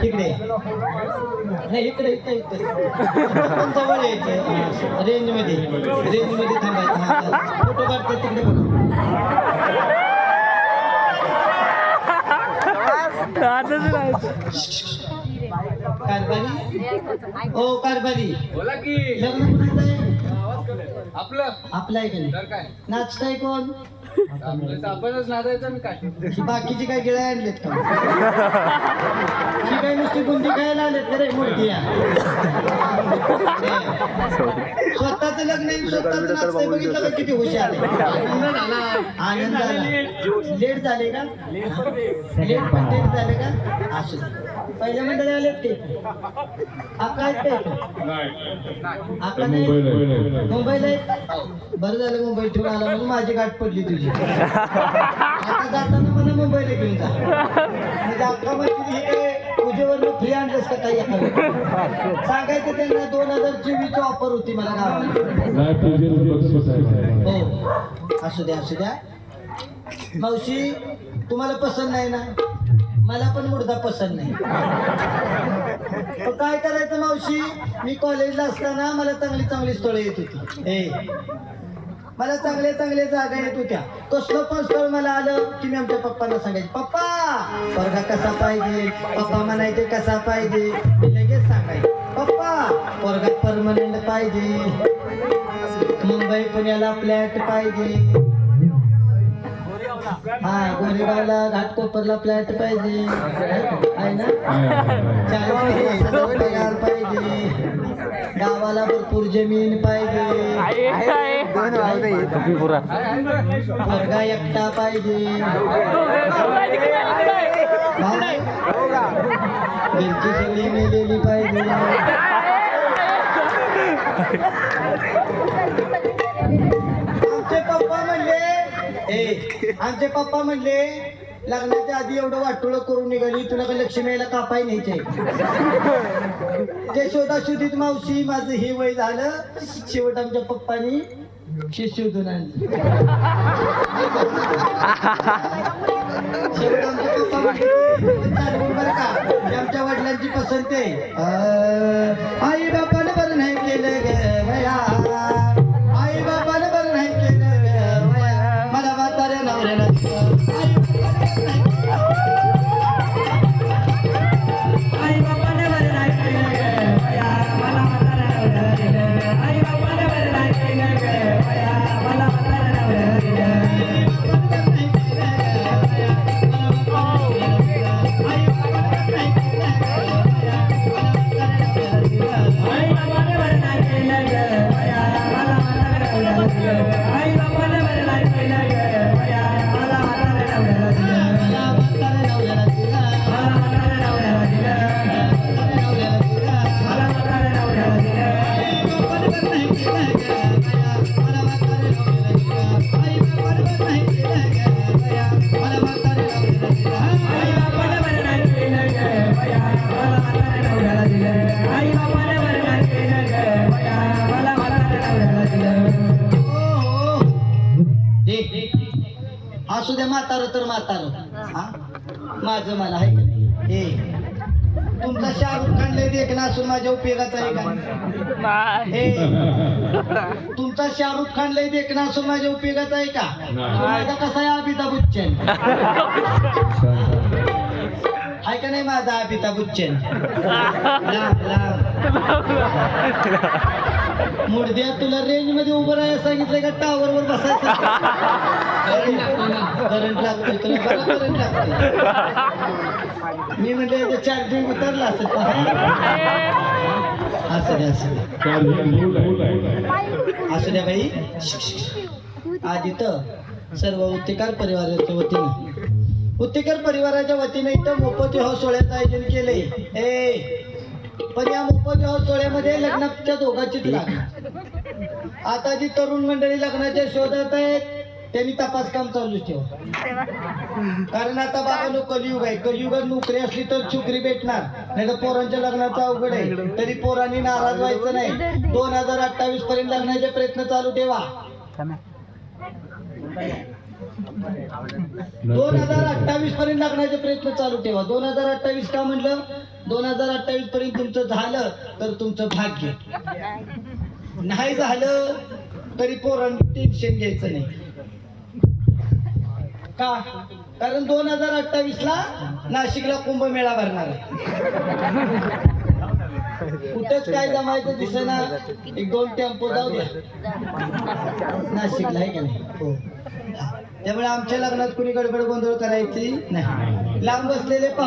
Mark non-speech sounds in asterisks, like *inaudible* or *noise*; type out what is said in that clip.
तिकडे नाही इकडे इकडे इकडे जवळ यायचं रेंजमध्ये रेंजमध्ये थांबायचं फोटो काढतो तिकडे बघू आता कारभारी? हो कारभारी. बोला की. लग्न कोणाचं आपलं? आपलं आहे का काय? नाचताय कोण? आपणच नाचायचं मी काय? बाकीचे काय गिळा आणलेत का? ही काय नुसती बुंदी खायला आलेत का रे मूर्ती स्वतःच लग्न आहे, स्वतःच नाचतंय. बघितलं का किती हुशार आनंद झाला. आनंद झाला. लेट झाले का? लेट पण लेट झाले का? असू. पहिल्या मंडळी आलेत ते? काय आपला नाही? मुंबईला बरं झालं मुंबई ठेवून आला म्हणून माझी गाठ पडली तुझी. *laughs* आता जाताना मला मुंबईला घेऊन जा. म्हणजे हे काय पूजेवर फ्री आणलंस का काही सांगायचं त्यांना दोन हजार चोवीसची ऑफर होती मला गावाला. हो. असू द्या असू द्या. मावशी तुम्हाला पसंत नाही ना? मला पण मुर्दा पसंत नाही. काय करायचं मावशी? मी कॉलेजला असताना मला चांगली चांगली स्थळं येत होती. हे. मला चांगले चांगले जागा येत होत्या. कसलं पण स्थळ मला आलं की मी आमच्या पप्पाला सांगायचे पप्पा वर्गा कसा पाहिजे? पप्पा म्हणायचे कसा पाहिजे? मी लगेच सांगायचे पप्पा वर्गात परमनंट पाहिजे. मुंबई पुण्याला फ्लॅट पाहिजे. हा गोरेगावला घाटकोपरला फ्लॅट पाहिजे. आहे ना? चाळीस हजार पाहिजे. गावाला भरपूर जमीन पाहिजे. वर्गा एकटा पाहिजे. घरची सगळी मेलेली पाहिजे. आमचे पप्पा म्हणले आमचे पप्पा म्हणले लग्नाच्या आधी एवढं वाटोळ करून निघाली तुला काही लक्ष्मीला कापाय न्यायचे ते शोधाशोधित मावशी माझं हे वय झालं शेवट आमच्या पप्पानी शिशोधून आणली. शेवट आमच्या पप्पा बरं का आमच्या वडिलांची पसंत आहे. असू द्या म्हातार तर म्हातार. हा. माझं मला आहे का नाही? हे. तुमचा शाहरुख खान लय देखणं असून माझ्या उपयोगाचा आहे का? हे. तुमचा शाहरुख खान लय देखणं असून माझ्या उपयोगाचा आहे का? माझा कसा आहे अमिताभ बच्चन? आहे का नाही माझा अमिताभ बच्चन? लांब लांब. मुडद्या तुला रेंजमध्ये उभं राहायला सांगितलंय का? टावर वर बसायचं? करंट लागतोय तुला करंट लागतोय. मी म्हणले चार्जिंग उतरला असेल. असं द्या असं द्या. असू द्या बाई. आज सर्व उत्तेकार परिवाराच्या वतीनं उत्तेकर परिवाराच्या वतीने इथं मोफत विवाह सोहळ्याचं आयोजन केलंय. ए पण या मोफत सोहळ्यामध्ये लग्नाच्या दोघांचीच आता जी तरुण मंडळी लग्नाच्या शोधात आहेत त्यांनी तपास काम चालूच ठेवा. कारण आता बाबा नो कलियुग आहे. कलियुगात नोकरी असली तर चुकरी भेटणार. नाही तर पोरांच्या लग्नाचा अवघड आहे. तरी पोरांनी नाराज व्हायचं नाही. दोन हजार अठ्ठावीस पर्यंत लग्नाचे प्रयत्न चालू ठेवा. दोन हजार अठ्ठावीस पर्यंत लागण्याचे प्रयत्न चालू ठेवा. दोन हजार अठ्ठावीस का म्हणलं दोन हजार अठ्ठावीस पर्यंत तुमचं झालं तर तुमचं भाग्य. नाही झालं तरी पोरांनी टेन्शन घ्यायचं नाही. का? कारण दोन हजार अठ्ठावीस ला नाशिकला कुंभमेळा भरणार आहे. कुठंच काय जमायचं दिसेना. एक दोन टेम्पो जाऊ द्या. नाशिकला आहे का नाही? हो. त्यामुळे आमच्या लग्नात कुणी गडबड गोंधळ करायची नाही. लांब बसलेले पाहु.